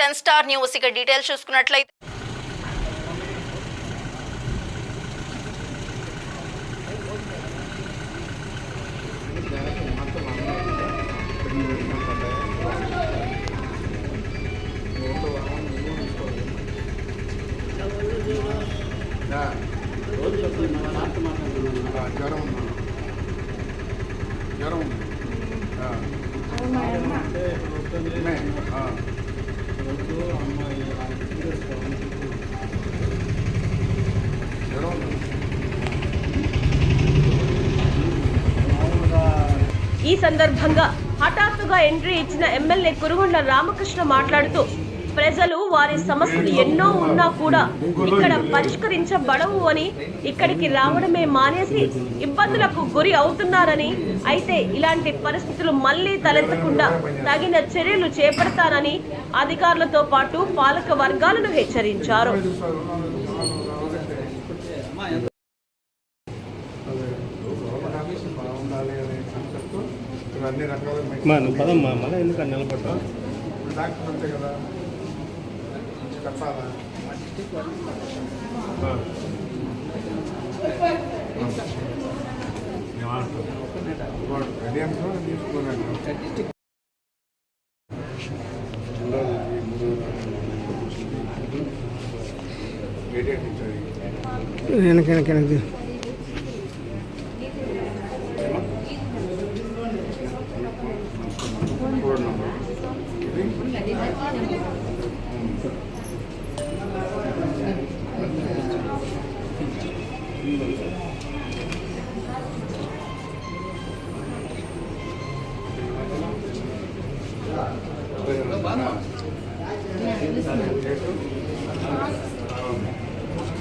Ten star news. ఇక details చూసుకున్నట్లయితే జ్వరం ఉన్నా జ్వరం ఈ సందర్భంగా హఠాత్తుగా ఎంట్రీ ఇచ్చిన ఎమ్మెల్యే కురుగొండ రామకృష్ణ మాట్లాడుతూ ప్రజలు వారి సమస్యలు ఎన్నో ఉన్నా కూడా ఇక్కడ పరిష్కరించబడవు అని ఇక్కడికి రావడమే మానేసి ఇబ్బందులకు గురి అవుతున్నారని అయితే ఇలాంటి పరిస్థితులు మళ్ళీ తలెత్తకుండా తగిన చర్యలు చేపడతానని అధికారులతో పాటు పాలక వర్గాలను హెచ్చరించారు. ఇవన్నీ రకాల నువ్వు పదమ్మా మళ్ళీ ఎందుకు అన్ని నిలబడ్డా డాక్టర్ అంతే కదా తీసుకున్నాను వెనక వెనక వెనక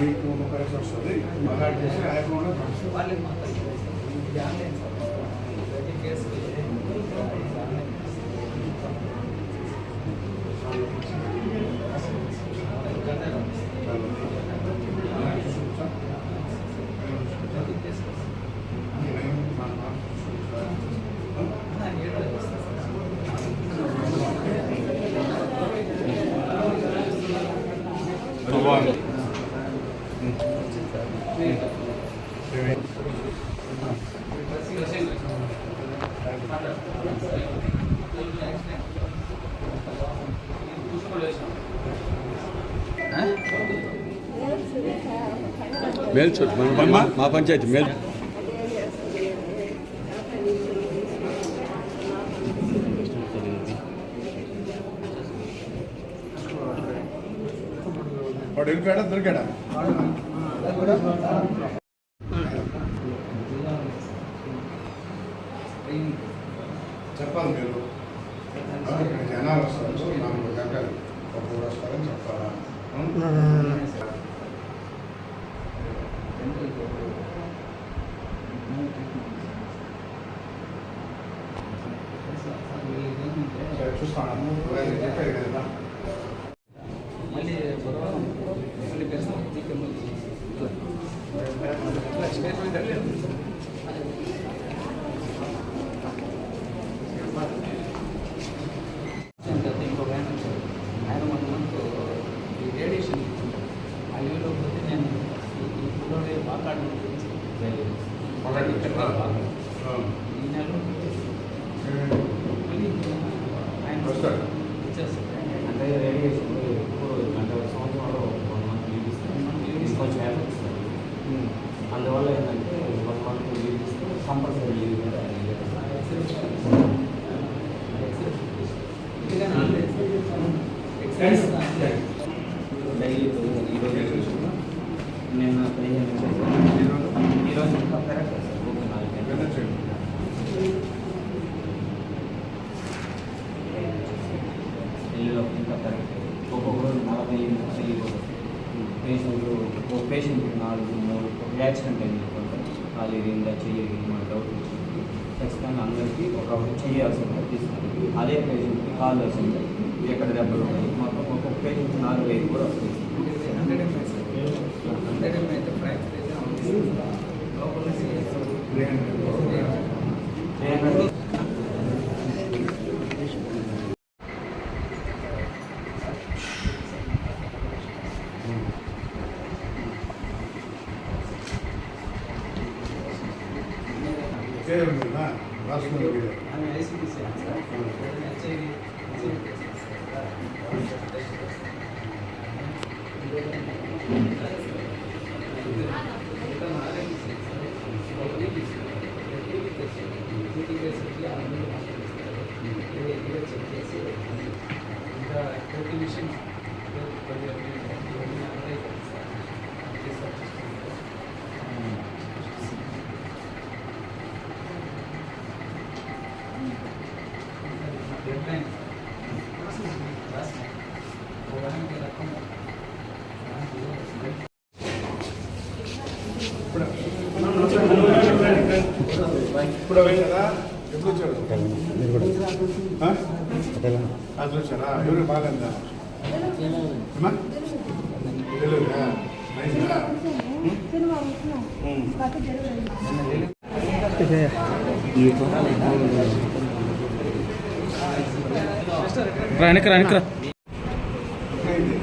వందల మీకు ముప్పై వస్తుంది మళ్ళా చేసి ఆయకుండా మేల్చోట్ మన మా పంచాయతీ మేల్. వాడు వెళ్ళిపోయాడా? దొరికాడా? చెప్పాలి మీరు ఇక్కడ జనాలు వస్తారు నాలుగు గంటలు ఒక్కొక్కరు వస్తారని చెప్పాలా సరే, చూస్తాను నేను చెప్పేది కదా అంటే రేడియేషన్ ఎక్కువ అంటే సంవత్సరంలో వన్ మంత్ లీవ్ ఎఫెక్ట్ ఇస్తుంది అందువల్ల ఏంటంటే వన్ మంత్ లీవ్ ఇస్తే కంపల్సరీ లీవ్ డైలీ ఈరోజు నేను పదిహేను ఈరోజు పెళ్ళిలో ఇంకా ఒక్కొక్క రోజు నలభై ముప్పై పేషెంట్లు ఒక పేషెంట్ నాలుగు మూడు ఒక యాక్సిడెంట్ అయింది కాలు ఇరిందా చెయ్యరింది మన డౌట్ వచ్చింది ఖచ్చితంగా అందరికీ ఒక చేయాల్సింది అదే పేషెంట్కి కాలు వస్తుంది ఎక్కడ దెబ్బలు ఉన్నాయి మొత్తం ఒక్కొక్క పేషెంట్ నాలుగు ఐదు కూడా వస్తుంది హండ్రెడ్. లోపల சேருங்களா வாசனம் இருக்குது ఇప్పుడు వెళ్ళారా ఎప్పుడు వచ్చారు? ఆ? అసలు వచ్చారా ఎవరు బాగాలేదా? అమ్మా? తెలియదా అయిందా? ఉం. వెనకరా వెనకరా అయింది.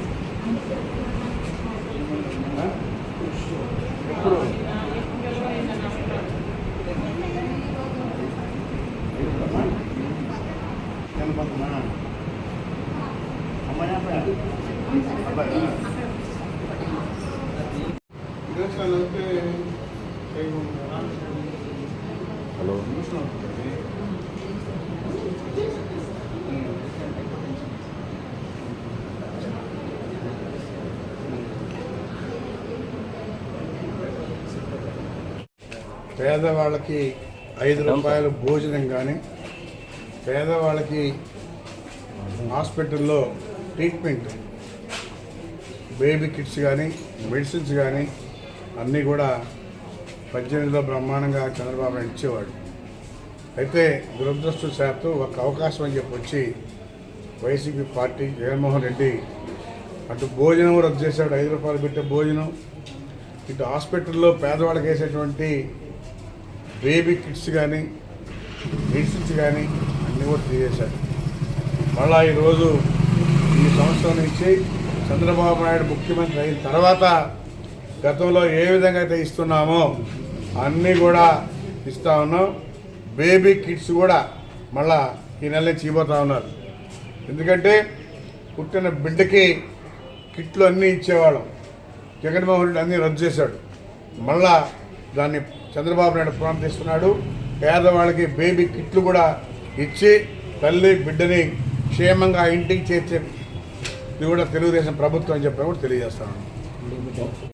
ఆ? ఎప్పుడు కనపడుతున్నా అమ్మాయి అబ్బాయి హలో పేదవాళ్ళకి ఐదు రూపాయలు భోజనం కానీ పేదవాళ్ళకి హాస్పిటల్లో ట్రీట్మెంట్ బేబీ కిట్స్ కానీ మెడిసిన్స్ కానీ అన్నీ కూడా పద్దెనిమిదిలో బ్రహ్మాండంగా చంద్రబాబు నాయుడు ఇచ్చేవాడు. అయితే దురదృష్టవశాత్తు ఒక అవకాశం అని చెప్పి వచ్చి వైసీపీ పార్టీ జగన్మోహన్ రెడ్డి అటు భోజనం రద్దు చేశాడు. ఐదు రూపాయలు పెట్టే భోజనం ఇటు హాస్పిటల్లో పేదవాళ్ళకి వేసేటువంటి బేబీ కిట్స్ కానీ మెడిసిన్స్ కానీ కూడా తీసేశాడు మళ్ళా ఈరోజు ఈ సంవత్సరం నుంచి చంద్రబాబు నాయుడు ముఖ్యమంత్రి అయిన తర్వాత గతంలో ఏ విధంగా అయితే ఇస్తున్నామో అన్నీ కూడా ఇస్తా ఉన్నాం. బేబీ కిట్స్ కూడా మళ్ళా ఈ నెల నుంచి ఇవ్వబోతా ఉన్నారు. ఎందుకంటే పుట్టిన బిడ్డకి కిట్లు అన్నీ ఇచ్చేవాళ్ళం. జగన్మోహన్ రెడ్డి అన్నీ రద్దు చేశాడు. మళ్ళా దాన్ని చంద్రబాబు నాయుడు ప్రారంభిస్తున్నాడు. పేదవాళ్ళకి బేబీ కిట్లు కూడా ఇచ్చి తల్లి బిడ్డని క్షేమంగా ఇంటికి చేర్చే ఇది కూడా తెలుగుదేశం ప్రభుత్వం అని చెప్పి కూడా తెలియజేస్తాను